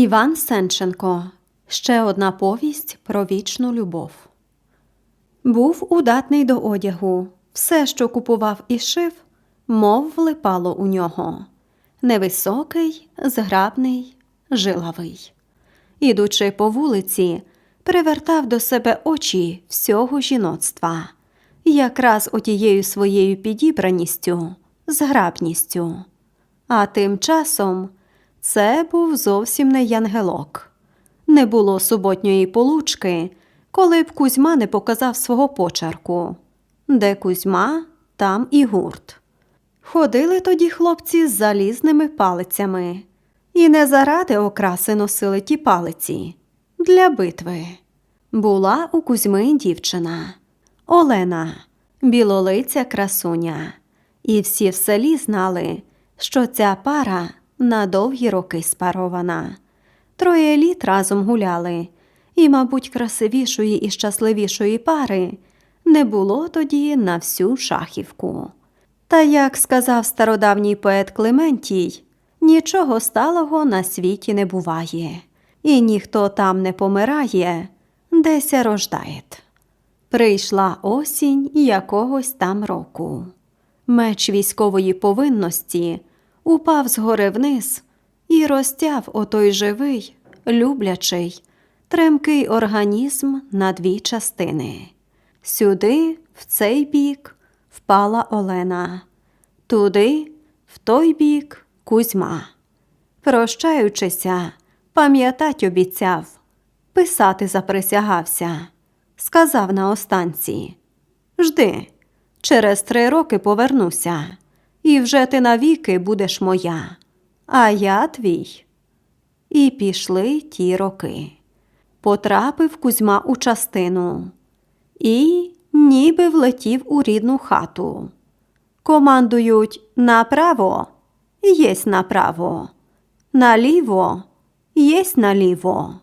Іван Сенченко ще одна повість про вічну любов. Був удатний до одягу. Все, що купував і шив, мов влипало у нього. Невисокий, зграбний, жилавий. Ідучи по вулиці, привертав до себе очі всього жіноцтва, якраз отією своєю підібраністю, зграбністю. А тим часом це був зовсім не янгелок. Не було суботньої получки, коли б Кузьма не показав свого почерку. Де Кузьма, там і гурт. Ходили тоді хлопці з залізними палицями, і не заради окраси носили ті палиці для битви. Була у Кузьми дівчина Олена, білолиця красуня, і всі в селі знали, що ця пара на довгі роки спарована. Троє літ разом гуляли, і, мабуть, красивішої і щасливішої пари не було тоді на всю шахівку. Та, як сказав стародавній поет Клементій, нічого сталого на світі не буває, і ніхто там не помирає, деся рождає. Прийшла осінь якогось там року. Меч військової повинності упав згори вниз і розтяв отой живий, люблячий, тремкий організм на дві частини. Сюди, в цей бік, впала Олена, туди, в той бік, Кузьма. Прощаючися, пам'ятать обіцяв, писати заприсягався, сказав на останці Жди, через три роки повернуся, і вже ти навіки будеш моя, а я твій. І пішли ті роки. Потрапив Кузьма у частину і ніби влетів у рідну хату. Командують направо, єсть направо, наліво, єсть наліво.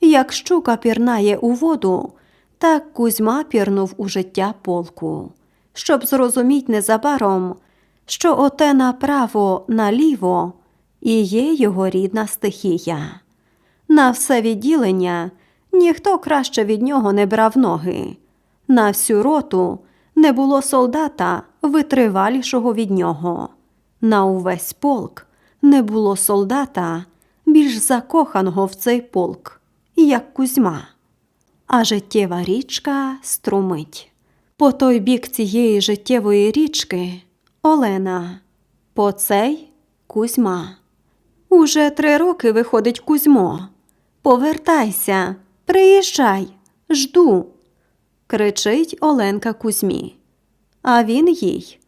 Як щука пірнає у воду, так Кузьма пірнув у життя полку, щоб зрозуміть незабаром, що оте направо, наліво і є його рідна стихія. На все відділення ніхто краще від нього не брав ноги. На всю роту не було солдата витривалішого від нього. На увесь полк не було солдата більш закоханого в цей полк, як Кузьма. А життєва річка струмить. По той бік цієї життєвої річки Олена, по цей Кузьма. Уже три роки виходить Кузьмо. Повертайся, приїжджай, жду. кричить Оленка Кузьмі. А він їй.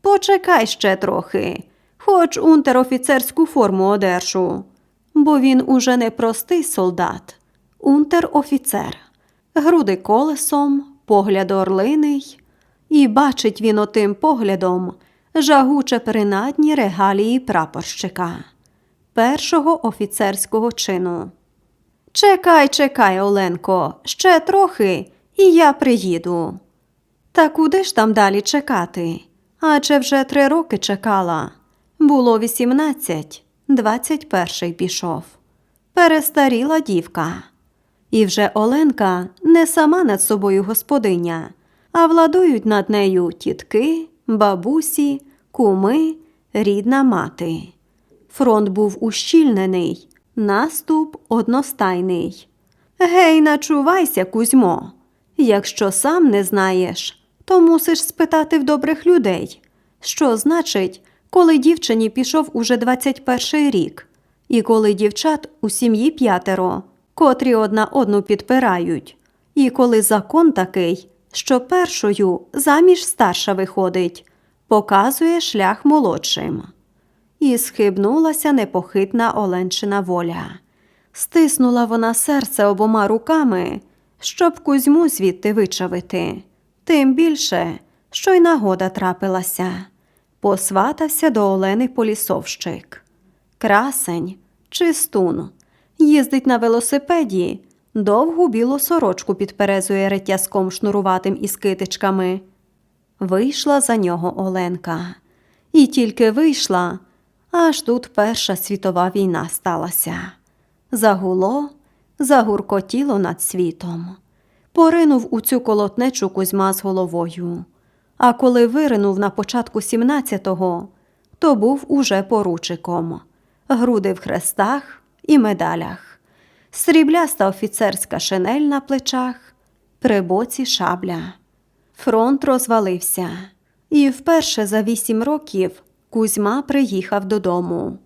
Почекай ще трохи, хоч унтер-офіцерську форму одержу. Бо він уже не простий солдат, унтер-офіцер, груди колесом, погляд орлиний, і бачить він отим поглядом жагуче принадні регалії прапорщика, першого офіцерського чину. Чекай, чекай, Оленко, ще трохи, і я приїду. Та куди ж там далі чекати? Адже вже три роки чекала. Було вісімнадцять, двадцять перший пішов. Перестаріла дівка. І вже Оленка не сама над собою господиня, а владують над нею тітки, бабусі, куми, рідна мати. Фронт був ущільнений, наступ одностайний. Гей, начувайся, Кузьмо. Якщо сам не знаєш, то мусиш спитати в добрих людей, що значить, коли дівчині пішов уже 21 рік, і коли дівчат у сім'ї п'ятеро, котрі одна одну підпирають, і коли закон такий, що першою заміж старша виходить, показує шлях молодшим. І схибнулася непохитна Оленчина воля. Стиснула вона серце обома руками, щоб Кузьму звідти вичавити. Тим більше, що й нагода трапилася. Посватався до Олени полісовщик. Красень, чистун, їздить на велосипеді, довгу білу сорочку підперезує ретязком шнуруватим із китичками. Вийшла за нього Оленка. І тільки вийшла, аж тут Перша світова війна сталася. Загуло, загуркотіло над світом. Поринув у цю колотнечу Кузьма з головою. А коли виринув на початку 17-го, то був уже поручиком, груди в хрестах і медалях, срібляста офіцерська шинель на плечах, при боці шабля. Фронт розвалився, і вперше за вісім років Кузьма приїхав додому.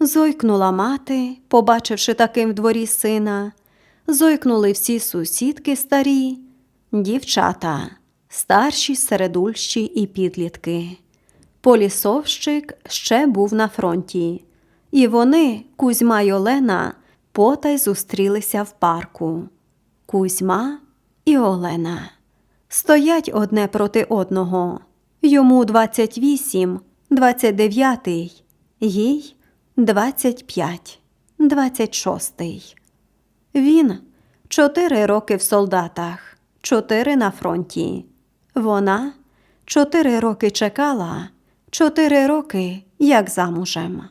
Зойкнула мати, побачивши таким в дворі сина. Зойкнули всі сусідки старі, дівчата, старші, середульщі і підлітки. Полісовщик ще був на фронті, і вони, Кузьма й Олена, потай зустрілися в парку. Кузьма і Олена стоять одне проти одного. Йому 28, 29, їй 25, 26. Він чотири роки в солдатах, чотири на фронті. Вона чотири роки чекала, чотири роки як замужем.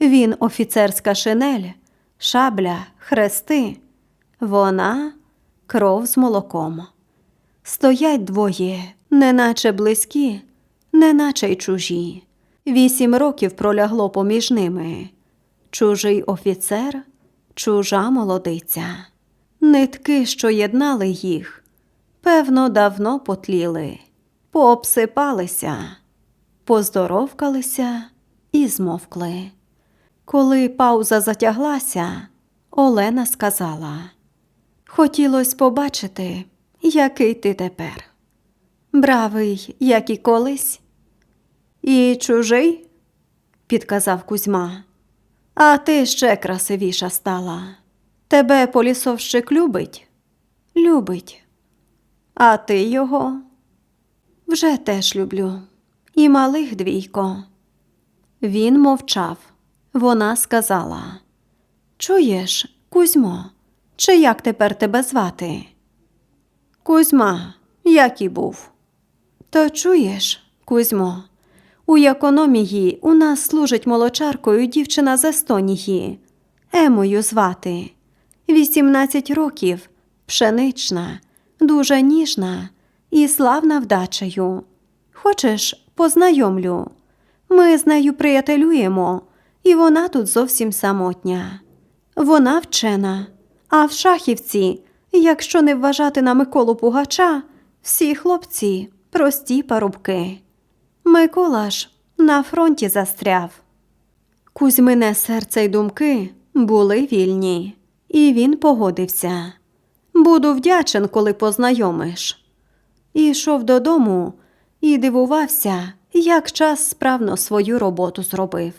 Він офіцерська шинель, шабля, хрести. Вона кров з молоком. Стоять двоє, неначе близькі, неначе й чужі. Вісім років пролягло поміж ними. Чужий офіцер, чужа молодиця. Нитки, що єднали їх, певно, давно потліли, пообсипалися, поздоровкалися і змовкли. Коли пауза затяглася, Олена сказала: Хотілося побачити, який ти тепер. Бравий, як і колись. І чужий, підказав Кузьма. А ти ще красивіша стала. Тебе полісовщик любить? Любить. А ти його? Вже теж люблю. І малих двійко. Він мовчав. Вона сказала: Чуєш, Кузьмо, чи як тепер тебе звати? Кузьма, як і був. То чуєш, Кузьмо, у економії у нас служить молочаркою дівчина з Естонії. Емою звати. 18 років, пшенична, дуже ніжна і славна вдачею. Хочеш, познайомлю. Ми з нею приятелюємо, і вона тут зовсім самотня. Вона вчена, а в шахівці, якщо не вважати на Миколу Пугача, всі хлопці прості парубки. Микола ж на фронті застряв. Кузьмине серце й думки були вільні, і він погодився. Буду вдячен, коли познайомиш. І йшов додому і дивувався, як час справно свою роботу зробив.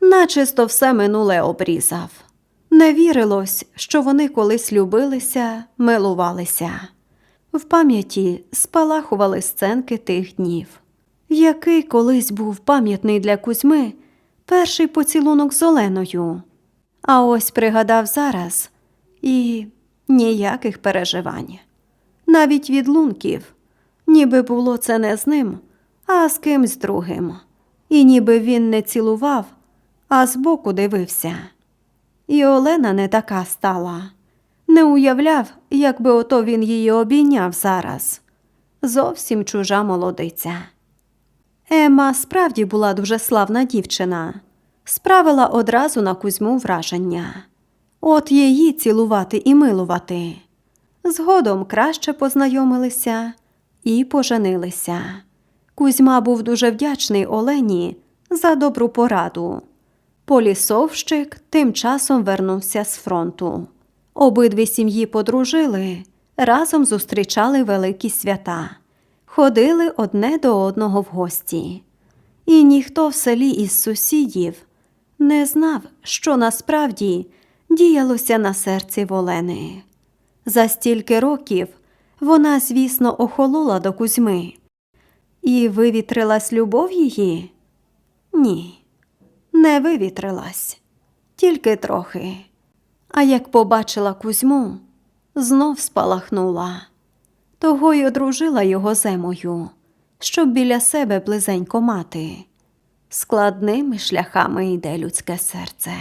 Начисто все минуле обрізав. Не вірилось, що вони колись любилися, милувалися. В пам'яті спалахували сценки тих днів. Який колись був пам'ятний для Кузьми перший поцілунок з Оленою. А ось пригадав зараз і ніяких переживань. Навіть відлунків, ніби було це не з ним, а з кимсь другим. І ніби він не цілував, а збоку дивився. І Олена не така стала. Не уявляв, як би ото він її обійняв зараз. Зовсім чужа молодиця. Ема справді була дуже славна дівчина, справила одразу на Кузьму враження. От її цілувати і милувати. Згодом краще познайомилися і поженилися. Кузьма був дуже вдячний Олені за добру пораду. Полісовщик тим часом вернувся з фронту. Обидві сім'ї подружили, разом зустрічали великі свята, ходили одне до одного в гості. І ніхто в селі із сусідів не знав, що насправді діялося на серці Волени. За стільки років вона, звісно, охолола до Кузьми. І вивітрилась любов її? Ні, не вивітрилась, тільки трохи. А як побачила Кузьму, знов спалахнула. Того й одружила його земою, щоб біля себе близенько мати. Складними шляхами йде людське серце.